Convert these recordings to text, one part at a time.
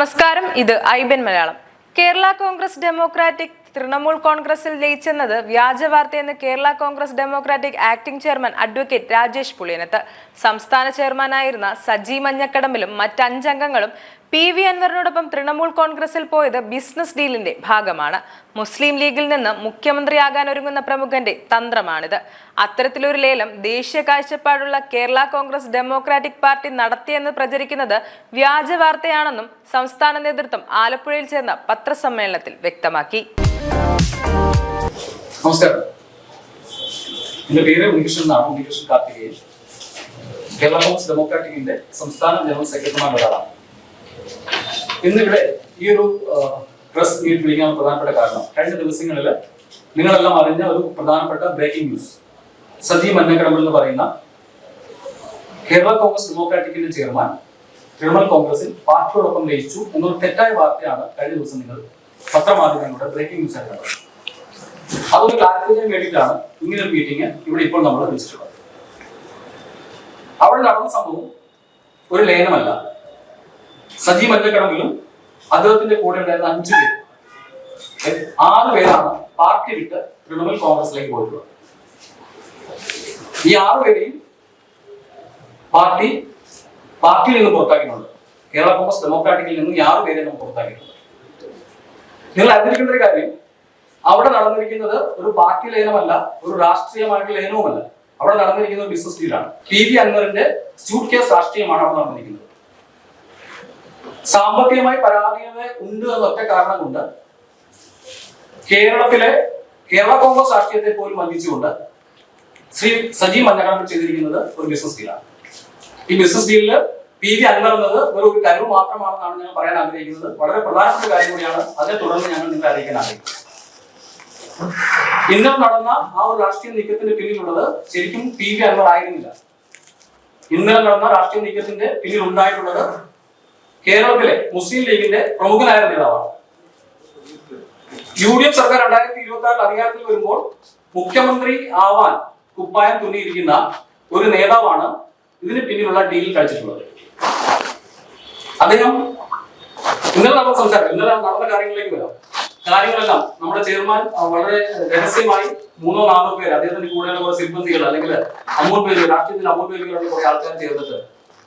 നമസ്കാരം ഇത് ഐബൻ മലയാളം. കേരള കോൺഗ്രസ് ഡെമോക്രാറ്റിക് തൃണമൂൽ കോൺഗ്രസിൽ ലയിച്ചെന്നത് വ്യാജ വാർത്തയെന്ന് Kerala Congress Democratic acting chairman advocate Rajesh Puliyanath. സംസ്ഥാന ചെയർമാനായിരുന്ന സജി മഞ്ഞക്കടമ്പിലും മറ്റഞ്ചംഗങ്ങളും പി വി അൻവറിനോടൊപ്പം തൃണമൂൽ കോൺഗ്രസിൽ പോയത് ബിസിനസ് ഡീലിന്റെ ഭാഗമാണ്. മുസ്ലിം ലീഗിൽ നിന്ന് മുഖ്യമന്ത്രിയാകാൻ ഒരുങ്ങുന്ന പ്രമുഖന്റെ തന്ത്രമാണിത്. അത്തരത്തിലൊരു ലേലം ദേശീയ കാഴ്ചപ്പാടുള്ള കേരള കോൺഗ്രസ് ഡെമോക്രാറ്റിക് പാർട്ടി നടത്തിയെന്ന് പ്രചരിക്കുന്നത് വ്യാജ വാർത്തയാണെന്നും സംസ്ഥാന നേതൃത്വം ആലപ്പുഴയിൽ ചേർന്ന പത്രസമ്മേളനത്തിൽ വ്യക്തമാക്കി. നമസ്കാരം. എന്റെ പേര് ഉണ്ണികൃഷ്ണൻ എന്നാണ്. ഉണ്ണികൃഷ്ണൻ കാർത്തികേയൻ. കേരള കോൺഗ്രസ് ഡെമോക്രാറ്റിക്കിന്റെ സംസ്ഥാന ജനറൽ സെക്രട്ടറിമാരുടെ ഒരാളാണ്. ഇന്നിവിടെ ഈ ഒരു പ്രസ് മീറ്റ് വിളിക്കാൻ പ്രധാനപ്പെട്ട കാരണം കഴിഞ്ഞ ദിവസങ്ങളിൽ നിങ്ങളെല്ലാം അറിഞ്ഞ ഒരു പ്രധാനപ്പെട്ട ബ്രേക്കിംഗ് ന്യൂസ് സജീവ് മന്നക്കടമ്പ് എന്ന് പറയുന്ന കേരള കോൺഗ്രസ് ഡെമോക്രാറ്റിക്കിന്റെ ചെയർമാൻ തൃണമൂൽ കോൺഗ്രസിൽ പാർട്ടിയോടൊപ്പം ലയിച്ചു എന്നൊരു തെറ്റായ വാർത്തയാണ് കഴിഞ്ഞ ദിവസം നിങ്ങൾ പത്രമാധ്യമങ്ങളുടെ ബ്രേക്കിംഗ് ന്യൂസ് ആയിട്ട് കണ്ടത്. അതൊന്ന് ക്ലാരിഫൈ ചെയ്യാൻ വേണ്ടിയിട്ടാണ് ഒരു മീറ്റിംഗ് ഇവിടെ ഇപ്പോൾ നമ്മൾ വിളിച്ചിട്ടുള്ളത്. അവിടെ നടന്ന സംഭവം ഒരു ലയനമല്ല. സജി മല്ലക്കടമ്പിലും അദ്ദേഹത്തിന്റെ കൂടെ ഉണ്ടായിരുന്ന അഞ്ചു പേര്. ആറ് പേരാണ് പാർട്ടി വിട്ട് തൃണമൂൽ കോൺഗ്രസിലേക്ക് പോയത് ഈ ആറ് പേരെയും പാർട്ടി പാർട്ടിയിൽ നിന്ന് പുറത്താക്കിയിട്ടുണ്ട്. കേരള കോൺഗ്രസ് ഡെമോക്രാറ്റിക്കിൽ നിന്ന് ഈ ആറ് പേരെ നമ്മൾ പുറത്താക്കിയിട്ടുണ്ട്. നിങ്ങൾ അറിഞ്ഞിരിക്കേണ്ട ഒരു കാര്യം അവിടെ നടന്നിരിക്കുന്നത് ഒരു പാർട്ടി ലയനമല്ല ഒരു രാഷ്ട്രീയമായിട്ടുള്ള ലയനവുമല്ല. അവിടെ നടന്നിരിക്കുന്ന ബിസിനസ് ഡീലാണ് പി വി അൻവറിന്റെ സ്യൂട്ട് കേസ് രാഷ്ട്രീയമാണ് അവിടെ നടന്നിരിക്കുന്നത്. സാമ്പത്തികമായി പരാധീനത ഉണ്ട് എന്ന ഒറ്റ കാരണം കൊണ്ട് കേരളത്തിലെ കേരള കോൺഗ്രസ് രാഷ്ട്രീയത്തെ പോലും വഞ്ചിച്ചുകൊണ്ട് ശ്രീ സജീവ് മഞ്ഞക്കടമ്പിൽ ചെയ്തിരിക്കുന്നത് ഒരു ബിസിനസ് ഡീലാണ് ഈ ബിസിനസ് ഡീലിൽ പി വി അൻവർ എന്നത് ഒരു ഒരു കരുവ് മാത്രമാണെന്നാണ് ഞാൻ പറയാൻ ആഗ്രഹിക്കുന്നത്. വളരെ പ്രധാനപ്പെട്ട കാര്യം കൂടിയാണ്. അതിനെ തുടർന്ന് ഞങ്ങൾ നിങ്ങളെ അറിയിക്കാൻ ആഗ്രഹിക്കുന്നത് ഇന്നലെ നടന്ന ആ ഒരു രാഷ്ട്രീയ നീക്കത്തിന്റെ പിന്നിലുള്ളത് ശരിക്കും പി വി അൻവർ ആയിരുന്നില്ല. ഇന്നലെ നടന്ന രാഷ്ട്രീയ നീക്കത്തിന്റെ പിന്നിൽ ഉണ്ടായിട്ടുള്ളത് കേരളത്തിലെ മുസ്ലിം ലീഗിന്റെ പ്രമുഖനായ നേതാവാണ്. യു ഡി എഫ് സർക്കാർ രണ്ടായിരത്തി ഇരുപത്തി ആറിൽ അധികാരത്തിൽ വരുമ്പോൾ മുഖ്യമന്ത്രി ആവാൻ കുപ്പായം തുന്നിയിരിക്കുന്ന ഒരു നേതാവാണ് ഇതിന് പിന്നിലുള്ള ഡീൽ കളിച്ചിട്ടുള്ളത്. അദ്ദേഹം ഇന്നലെ നമ്മൾ സംസാരിക്കും ഇന്നലെ നടന്ന കാര്യങ്ങളിലേക്ക് വരാം. കാര്യങ്ങളെല്ലാം നമ്മുടെ ചെയർമാൻ വളരെ രഹസ്യമായി മൂന്നോ നാലോ പേര് അദ്ദേഹത്തിന്റെ കൂടെയുള്ള കുറെ സിബന്ധികൾ അല്ലെങ്കിൽ അമൂൽ പേര് രാഷ്ട്രീയത്തിൽ അമൂൽ പേരുകളുള്ള കുറെ ആൾക്കാർ ചേർന്നിട്ട്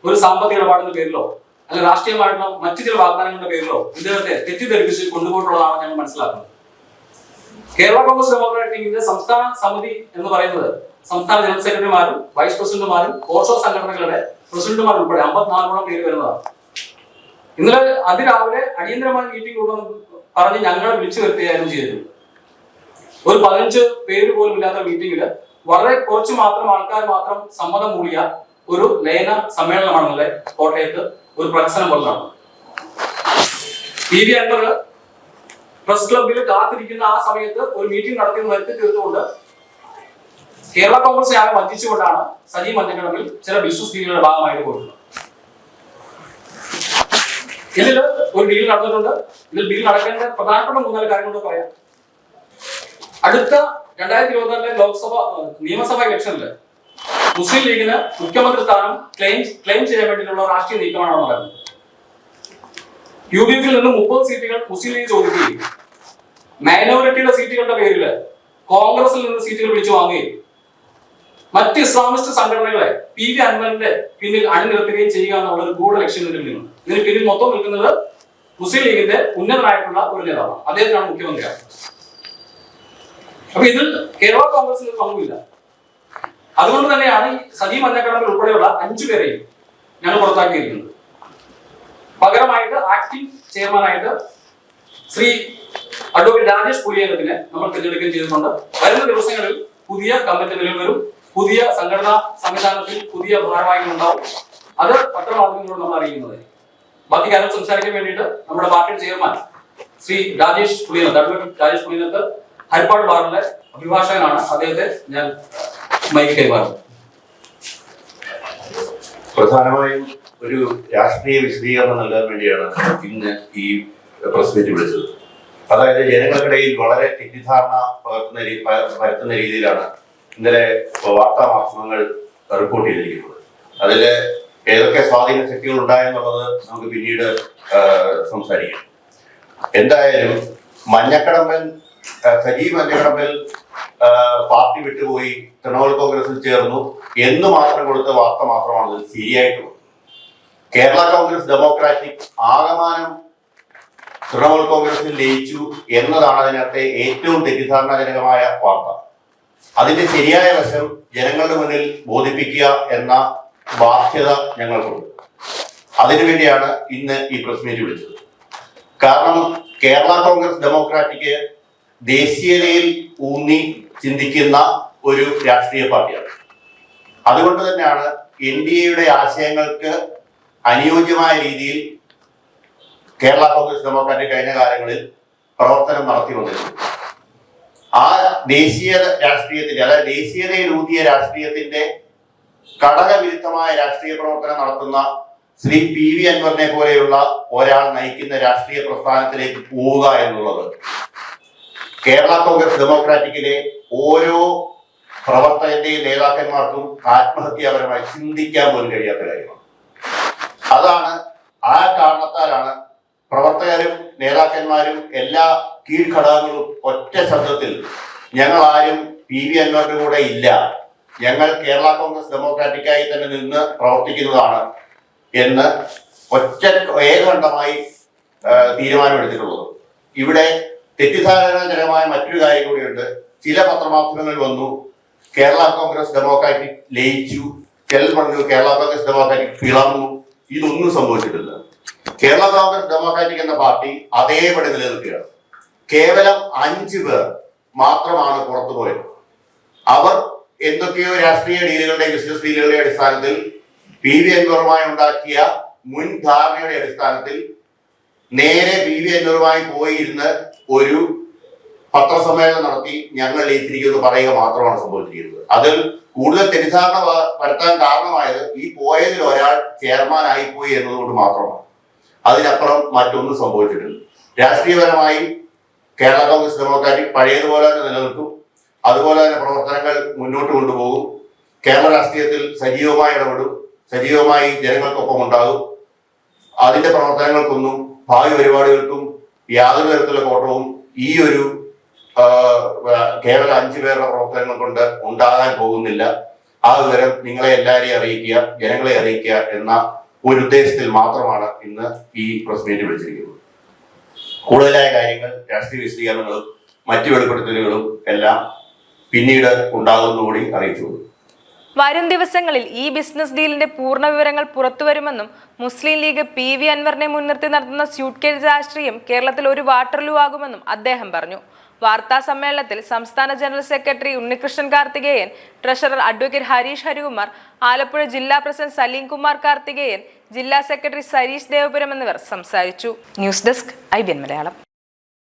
ഒരു സാമ്പത്തിക ഇടപാടിന്റെ പേരിലോ അല്ലെങ്കിൽ രാഷ്ട്രീയമായിട്ടുള്ള മറ്റു ചില വാഗ്ദാനങ്ങളുടെ പേരിലോ ഇദ്ദേഹത്തെ തെറ്റിദ്ധരിപ്പിച്ച് കൊണ്ടുപോയിട്ടുള്ളതാണ് ഞങ്ങൾ മനസ്സിലാക്കുന്നത്? കേരള കോൺഗ്രസ് ഡെമോക്രാറ്റിക്കിന്റെ സംസ്ഥാന സമിതി എന്ന് പറയുന്നത് സംസ്ഥാന ജനറൽ സെക്രട്ടറിമാരും വൈസ് പ്രസിഡന്റുമാരും ഓർഷോ സംഘടനകളുടെ പ്രസിഡന്റുമാർ ഉൾപ്പെടെ അമ്പത്തിനാലോളം പേര് വരുന്നതാണ്. ഇന്നലെ അതിരാവിലെ അടിയന്തരമായ മീറ്റിംഗ് ഉണ്ടെന്ന് പറഞ്ഞ് ഞങ്ങളെ വിളിച്ചു വരുത്തുകയായിരുന്നു ചെയ്തത് ഒരു പതിനഞ്ച് പേര് പോലും ഇല്ലാത്ത മീറ്റിംഗിൽ വളരെ കുറച്ച് മാത്രം ആൾക്കാർ മാത്രം സമ്മതം കൂടിയ ഒരു ലയന സമ്മേളനമാണ് ഇന്നലെ കോട്ടയത്ത് ഒരു പോലെ നടന്നത് പി വി അൻവർ പ്രസ് ക്ലബിൽ കാത്തിരിക്കുന്ന ആ സമയത്ത് ഒരു മീറ്റിംഗ് നടത്തിയെന്ന് വരുത്തി തീർത്തുകൊണ്ട് കേരള കോൺഗ്രസ് ആകെ വഞ്ചിച്ചുകൊണ്ടാണ് സജീവ് മഞ്ഞക്കടമ്പിൽ ചില ബിസിനസ് ഡീലുകളുടെ ഭാഗമായിട്ട് കൊടുക്കുന്നത് ഇതിൽ ഒരു ഡീൽ നടന്നിട്ടുണ്ട്. ഇതിൽ ഡീൽ നടക്കേണ്ട പ്രധാനപ്പെട്ട മൂന്നാൽ കാര്യങ്ങൾ പറയാം. അടുത്ത രണ്ടായിരത്തി ഇരുപത്തിനാലിലെ ലോക്സഭ നിയമസഭാ ഇലക്ഷനിൽ മുസ്ലിം ലീഗിന് മുഖ്യമന്ത്രി സ്ഥാനം ക്ലെയിം ക്ലെയിം ചെയ്യാൻ വേണ്ടിയിട്ടുള്ള രാഷ്ട്രീയ നീക്കമാണെന്ന് പറയുന്നത് യു ഡി എഫിൽ നിന്ന് മുപ്പത് സീറ്റുകൾ മുസ്ലിം ലീഗ് ചോദിക്കുകയും മൈനോറിറ്റിയുടെ സീറ്റുകളുടെ പേരിൽ കോൺഗ്രസിൽ നിന്ന് സീറ്റുകൾ പിടിച്ചു വാങ്ങുകയും മറ്റ് ഇസ്ലാമിസ്റ്റ് സംഘടനകളെ പി വി അൻവറിന്റെ പിന്നിൽ അണിനിരത്തുകയും ചെയ്യുക എന്നുള്ള ഒരു ഗൂഢ ലക്ഷ്യം ഇതിന് ഇതിന് പിന്നിൽ മൊത്തം നിൽക്കുന്നത് മുസ്ലിം ലീഗിന്റെ ഉന്നതനായിട്ടുള്ള ഒരു നേതാവാണ്. അദ്ദേഹത്തിനാണ് മുഖ്യമന്ത്രിയാണ് അപ്പൊ ഇതിൽ കേരള കോൺഗ്രസിന് പങ്കുമില്ല. അതുകൊണ്ട് തന്നെയാണ് സജീവ് മഞ്ഞക്കടമ്പിൽ ഉൾപ്പെടെയുള്ള അഞ്ചു പേരെയും ഞങ്ങൾ പുറത്താക്കിയിരിക്കുന്നത്. പകരമായിട്ട് ആക്ടിംഗ് ചെയർമാനായിട്ട് ശ്രീ അഡ്വക്കേറ്റ് രാജേഷ് പുലിയനത്തിനെ നമ്മൾ തിരഞ്ഞെടുക്കുകയും ചെയ്തിട്ടുണ്ട്. വരുന്ന ദിവസങ്ങളിൽ പുതിയ കമ്മിറ്റി നിലവിൽ വരും പുതിയ സംഘടനാ സംവിധാനത്തിൽ പുതിയ ഭാരവാഹികൾ ഉണ്ടാവും. അത് പത്രമാധ്യമങ്ങളോട് നമ്മൾ അറിയിക്കുന്നത്. ബാക്കി കാര്യം സംസാരിക്കാൻ വേണ്ടിയിട്ട് നമ്മുടെ പാർട്ടിയുടെ ചെയർമാൻ ശ്രീ രാജേഷ് പുലിയനത്ത് അഡ്വക്കേറ്റ് രാജേഷ് പുലിയനത്ത് ഹരിപ്പാട് ബാറിലെ അഭിഭാഷകനാണ്. അദ്ദേഹത്തെ ഞാൻ മൈക്ക് കൈമാറും പ്രധാനമായും ഒരു രാഷ്ട്രീയ വിശദീകരണം നൽകാൻ വേണ്ടിയാണ് ഇന്ന് ഈ പ്രസ് മീറ്റ് വിളിച്ചത്. അതായത് ജനങ്ങൾക്കിടയിൽ വളരെ തെറ്റിദ്ധാരണ പകർത്തുന്ന പരത്തുന്ന രീതിയിലാണ് ഇന്നലെ വാർത്താ മാധ്യമങ്ങൾ റിപ്പോർട്ട് ചെയ്തിരിക്കുന്നത്. അതിൽ ഏതൊക്കെ സ്വാധീന ശക്തികൾ ഉണ്ടായെന്നുള്ളത് നമുക്ക് പിന്നീട് സംസാരിക്കാം. എന്തായാലും മഞ്ഞക്കടമ്പൻ സജീവ് മഞ്ഞക്കടമ്പൻ ആ, പാർട്ടി വിട്ടുപോയി തൃണമൂൽ കോൺഗ്രസിൽ ചേർന്നു എന്ന് മാത്രം കൊടുത്ത വാർത്ത മാത്രമാണ് ഇത് ശരിയായിട്ടുള്ളത്. കേരള കോൺഗ്രസ് ഡെമോക്രാറ്റിക് ആകമാനം തൃണമൂൽ കോൺഗ്രസിൽ ലയിച്ചു എന്നതാണ് അതിനകത്തെ ഏറ്റവും തെറ്റിദ്ധാരണാജനകമായ വാർത്ത. അതിന്റെ ശരിയായ വശം ജനങ്ങളുടെ മുന്നിൽ ബോധിപ്പിക്കുക എന്ന ബാധ്യത ഞങ്ങൾക്കുണ്ട്. അതിനുവേണ്ടിയാണ് ഇന്ന് ഈ പ്രസ് മീറ്റ് വിളിച്ചത്. കാരണം കേരള കോൺഗ്രസ് ഡെമോക്രാറ്റിക് ദേശീയതയിൽ ഊന്നി ചിന്തിക്കുന്ന ഒരു രാഷ്ട്രീയ പാർട്ടിയാണ്. അതുകൊണ്ട് തന്നെയാണ് എൻ ഡി എയുടെ ആശയങ്ങൾക്ക് അനുയോജ്യമായ രീതിയിൽ കേരള കോൺഗ്രസ് ഡെമോക്രാറ്റിക് കഴിഞ്ഞ കാലങ്ങളിൽ പ്രവർത്തനം നടത്തി വന്നിരുന്നത് ആ ദേശീയ രാഷ്ട്രീയത്തിന്റെ അതായത് ദേശീയതയിൽ ഊന്നിയ രാഷ്ട്രീയത്തിന്റെ ഘടകവിരുദ്ധമായ രാഷ്ട്രീയ പ്രവർത്തനം നടത്തുന്ന ശ്രീ പി വി അൻവറിനെ പോലെയുള്ള ഒരാൾ നയിക്കുന്ന രാഷ്ട്രീയ പ്രസ്ഥാനത്തിലേക്ക് പോവുക എന്നുള്ളത് കേരള കോൺഗ്രസ് ഡെമോക്രാറ്റിക്കിലെ ഓരോ പ്രവർത്തകന്റെയും നേതാക്കന്മാർക്കും ആത്മഹത്യാപരമായി ചിന്തിക്കാൻ പോലും കഴിയാത്ത കാര്യമാണ്. അതാണ് ആ കാരണത്താലാണ് പ്രവർത്തകരും നേതാക്കന്മാരും എല്ലാ കീഴ്ഘടകങ്ങളും ഒറ്റ ശബ്ദത്തിൽ ഞങ്ങൾ ആരും പി വി അൻവറിന്റെ കൂടെ ഇല്ല. ഞങ്ങൾ കേരള കോൺഗ്രസ് ഡെമോക്രാറ്റിക്കായി തന്നെ നിന്ന് പ്രവർത്തിക്കുന്നതാണ് എന്ന് ഒറ്റ ഏകണ്ഠമായി ആ, തീരുമാനമെടുത്തിട്ടുള്ളത്. ഇവിടെ തെറ്റിദ്ധാരണജനകമായ മറ്റൊരു കാര്യം കൂടിയുണ്ട്. ചില പത്രമാധ്യമങ്ങൾ വന്നു. കേരള കോൺഗ്രസ് ഡെമോക്രാറ്റിക് ലയിച്ചു. ചിലർ പറഞ്ഞു കേരള കോൺഗ്രസ് ഡെമോക്രാറ്റിക് പിളർന്നു. ഇതൊന്നും സംഭവിച്ചിട്ടില്ല. കേരള കോൺഗ്രസ് ഡെമോക്രാറ്റിക് എന്ന പാർട്ടി അതേപടി നിലനിൽക്കുകയാണ്. കേവലം അഞ്ചു പേർ മാത്രമാണ് പുറത്തുപോയത് അവർ എന്തൊക്കെയോ രാഷ്ട്രീയ ഡീലുകളുടെ ബിസിനസ് ഡീലുകളുടെ അടിസ്ഥാനത്തിൽ പി വി അൻവറുമായി ഉണ്ടാക്കിയ മുൻ ധാരണയുടെ അടിസ്ഥാനത്തിൽ നേരെ പി വി അൻവറുമായി പോയി ഇരുന്ന് ഒരു പത്രസമ്മേളനം നടത്തി ഞങ്ങൾ ഏറ്റിരിക്കുന്നു പറയുക മാത്രമാണ് സംഭവിച്ചിരിക്കുന്നത്. അതിൽ കൂടുതൽ തെറ്റിദ്ധാരണ വരുത്താൻ കാരണമായത് ഈ പോയതിൽ ഒരാൾ ചെയർമാൻ ആയിപ്പോയി എന്നതുകൊണ്ട് മാത്രമാണ്. അതിനപ്പുറം മറ്റൊന്നും സംഭവിച്ചിട്ടില്ല. രാഷ്ട്രീയപരമായി കേരള കോൺഗ്രസ് ഡെമോക്രാറ്റിക് പഴയതുപോലെ തന്നെ നിലനിൽക്കും. അതുപോലെ തന്നെ പ്രവർത്തനങ്ങൾ മുന്നോട്ട് കൊണ്ടുപോകും. കേരള രാഷ്ട്രീയത്തിൽ സജീവമായി ഇടപെടും. സജീവമായി ജനങ്ങൾക്കൊപ്പം ഉണ്ടാകും. അതിന്റെ പ്രവർത്തനങ്ങൾക്കൊന്നും ഭാവി പരിപാടികൾക്കും യാതൊരു തരത്തിലുള്ള കോട്ടവും ഈ ഒരു കേവലം അഞ്ചു പേരുടെ പ്രവർത്തനങ്ങൾ കൊണ്ട് ഉണ്ടാകാൻ പോകുന്നില്ല. ആ വിവരം നിങ്ങളെ എല്ലാവരെയും അറിയിക്കുക ജനങ്ങളെ അറിയിക്കുക എന്ന ഒരു ഉദ്ദേശത്തിൽ മാത്രമാണ് ഇന്ന് ഈ പ്രസ് മീറ്റ് വിളിച്ചിരിക്കുന്നത്. കൂടുതലായ കാര്യങ്ങൾ രാഷ്ട്രീയ വിശദീകരണങ്ങളും മറ്റു വെളിപ്പെടുത്തലുകളും എല്ലാം പിന്നീട് ഉണ്ടാകുന്നതുകൂടി അറിയിച്ചു വരും ദിവസങ്ങളിൽ ഈ ബിസിനസ് ഡീലിന്റെ പൂർണ വിവരങ്ങൾ പുറത്തുവരുമെന്നും മുസ്ലിം ലീഗ് പി വി അൻവറിനെ മുൻനിർത്തി നടത്തുന്ന സ്യൂട്ട് കേസ് രാഷ്ട്രീയം കേരളത്തിൽ ഒരു വാട്ടർലൂ ആകുമെന്നും അദ്ദേഹം പറഞ്ഞു. വാർത്താ സമ്മേളനത്തിൽ സംസ്ഥാന general secretary Unnikrishnan Karthikeyan treasurer advocate Harish Harikumar Alappuzha ജില്ലാ പ്രസിഡന്റ് സലീം കുമാർ കാർത്തികേയൻ ജില്ലാ സെക്രട്ടറി സരീഷ് ദേവപുരം എന്നിവർ സംസാരിച്ചു. News desk I B Malayalam.